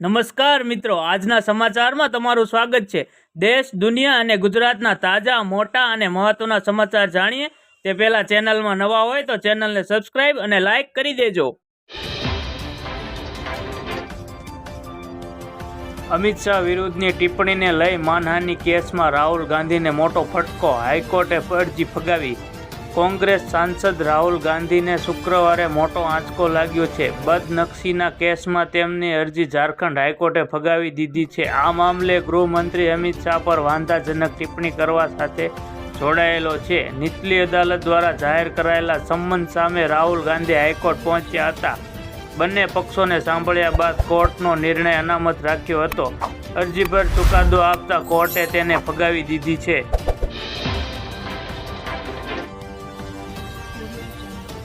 નમસ્કાર મિત્રો, આજના સમાચારમાં તમારું સ્વાગત છે. દેશ, દુનિયા અને ગુજરાતના તાજા, મોટા અને મહત્વના સમાચાર જાણીએ. તે પહેલાં ચેનલમાં નવા હોય તો ચેનલને સબસ્ક્રાઇબ અને લાઇક કરી દેજો. અમિત શાહ વિરુદ્ધની ટિપ્પણીને લઈ માનહાનિ કેસમાં રાહુલ ગાંધીને મોટો ફટકો. હાઈકોર્ટે અરજી ફગાવી. કોંગ્રેસ સાંસદ રાહુલ ગાંધીને શુક્રવારે મોટો આંચકો લાગ્યો છે. બદનક્ષીના કેસમાં તેમની અરજી ઝારખંડ હાઈકોર્ટે ફગાવી દીધી છે. આ મામલે ગૃહમંત્રી અમિત શાહ પર વાંધાજનક ટિપ્પણી કરવા સાથે જોડાયેલો છે. નીચલી અદાલત દ્વારા જાહેર કરાયેલા સંબંધ સામે રાહુલ ગાંધી હાઈકોર્ટ પહોંચ્યા હતા. બંને પક્ષોને સાંભળ્યા બાદ કોર્ટનો નિર્ણય અનામત રાખ્યો હતો. અરજી પર ચુકાદો આપતા કોર્ટે તેને ફગાવી દીધી છે.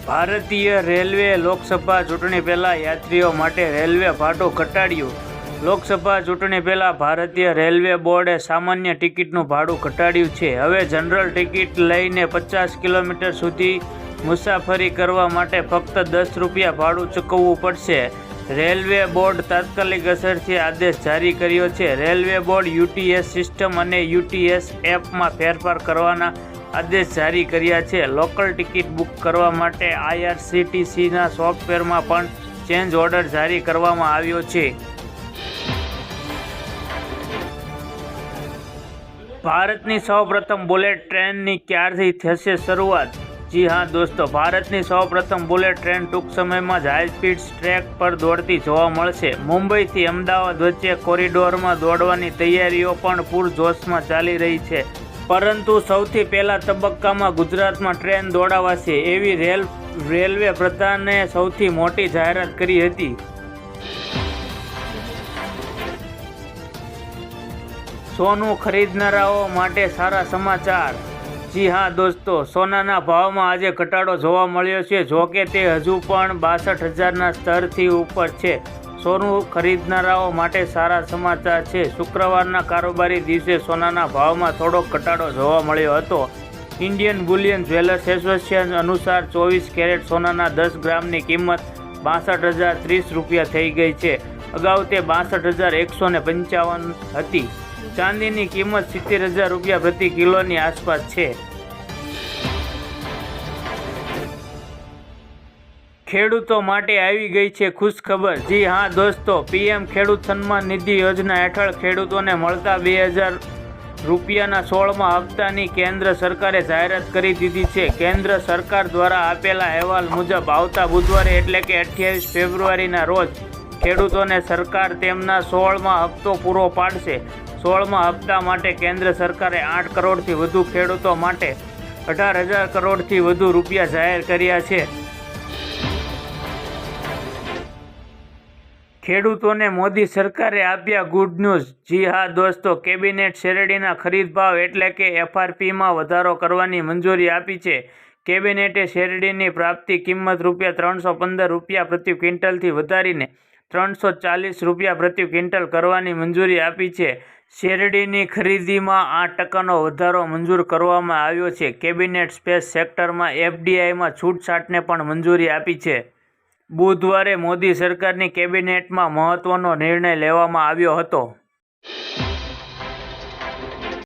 ભારતીય રેલવે લોકસભા ચૂંટણી પહેલાં યાત્રીઓ માટે રેલવે ભાડું ઘટાડ્યું. લોકસભા ચૂંટણી પહેલાં ભારતીય રેલવે બોર્ડે સામાન્ય ટિકિટનું ભાડું ઘટાડ્યું છે. હવે જનરલ ટિકિટ લઈને પચાસ કિલોમીટર સુધી મુસાફરી કરવા માટે ફક્ત દસ રૂપિયા ભાડું ચૂકવવું પડશે. રેલવે બોર્ડ તાત્કાલિક અસરથી આદેશ જારી કર્યો છે. રેલવે બોર્ડ યુટીએસ સિસ્ટમ અને યુટીએસ એપમાં ફેરફાર કરવાના આદેશ જારી કર્યા છે. લોકલ ટિકિટ બુક કરવા માટે આઈઆરસીટીસીના સોફ્ટવેરમાં પણ ચેન્જ ઓર્ડર જારી કરવામાં આવ્યો છે. ભારતની સૌપ્રથમ બુલેટ ટ્રેનની ક્યારથી થશે શરૂઆત? જી હા, દોસ્તો, ભારતની સૌપ્રથમ બુલેટ ટ્રેન ટૂંક સમયમાં જ હાઈ ટ્રેક પર દોડતી જોવા મળશે. મુંબઈથી અમદાવાદ વચ્ચે કોરિડોરમાં દોડવાની તૈયારીઓ પણ પૂરજોશમાં ચાલી રહી છે. પરંતુ સૌથી પહેલા તબક્કામાં ગુજરાતમાં ટ્રેન દોડાવાશે એવી રેલ, રેલવે પ્રધાને સૌથી મોટી જાહેરાત કરી હતી. સોનું ખરીદનારાઓ માટે સારા સમાચાર. જી હા દોસ્તો, સોનાના ભાવમાં આજે ઘટાડો જોવા મળ્યો છે જો કે તે હજુ પણ બાસઠ હજારના સ્તરથી ઉપર છે. સોનું ખરીદનારાઓ માટે સારા સમાચાર છે. શુક્રવારના કારોબારી દિવસે સોનાના ભાવમાં થોડોક ઘટાડો જોવા મળ્યો હતો. ઇન્ડિયન બુલિયન જ્વેલર્સ એસોસિએશન અનુસાર ચોવીસ કેરેટ સોનાના દસ ગ્રામની કિંમત બાસઠ હજાર ત્રીસ રૂપિયા થઈ ગઈ છે. અગાઉ તે બાસઠ હજાર એકસો ને પંચાવન હતી. ચાંદીની કિંમત સિત્તેર હજાર રૂપિયા પ્રતિ કિલોની આસપાસ છે. ખેડૂતો માટે આવી ગઈ છે ખુશ ખબર જી હા, દોસ્તો, પીએમ ખેડૂત સન્માન નિધિ યોજના હેઠળ ખેડૂતોને મળતા બે હજાર રૂપિયાના સોળમાં હપ્તાની કેન્દ્ર સરકારે જાહેરાત કરી દીધી છે. કેન્દ્ર સરકાર દ્વારા આપેલા અહેવાલ મુજબ આવતા બુધવારે એટલે કે અઠ્યાવીસ ફેબ્રુઆરીના રોજ ખેડૂતોને સરકાર તેમના સોળમાં હપ્તો પૂરો પાડશે. સોળમાં હપ્તા માટે કેન્દ્ર સરકારે આઠ કરોડથી વધુ ખેડૂતો માટે અઢાર હજાર કરોડથી વધુ રૂપિયા જાહેર કર્યા છે. ખેડૂતોને મોદી સરકારે આપ્યા ગુડ ન્યૂઝ જી હા, દોસ્તો, કેબિનેટ શેરડીના ખરીદ ભાવ એટલે કે એફઆરપીમાં વધારો કરવાની મંજૂરી આપી છે. કેબિનેટે શેરડીની પ્રાપ્તિ કિંમત રૂપિયા ત્રણસો પંદર રૂપિયા પ્રતિ ક્વિન્ટલથી વધારીને ત્રણસો ચાલીસ રૂપિયા પ્રતિ ક્વિન્ટલ કરવાની મંજૂરી આપી છે. શેરડીની ખરીદીમાં આઠ ટકાનો વધારો મંજૂર કરવામાં આવ્યો છે. કેબિનેટ સ્પેસ સેક્ટરમાં એફડીઆઈમાં છૂટછાટને પણ મંજૂરી આપી છે. બુધવારે મોદી સરકારની કેબિનેટમાં મહત્વનો નિર્ણય લેવામાં આવ્યો હતો.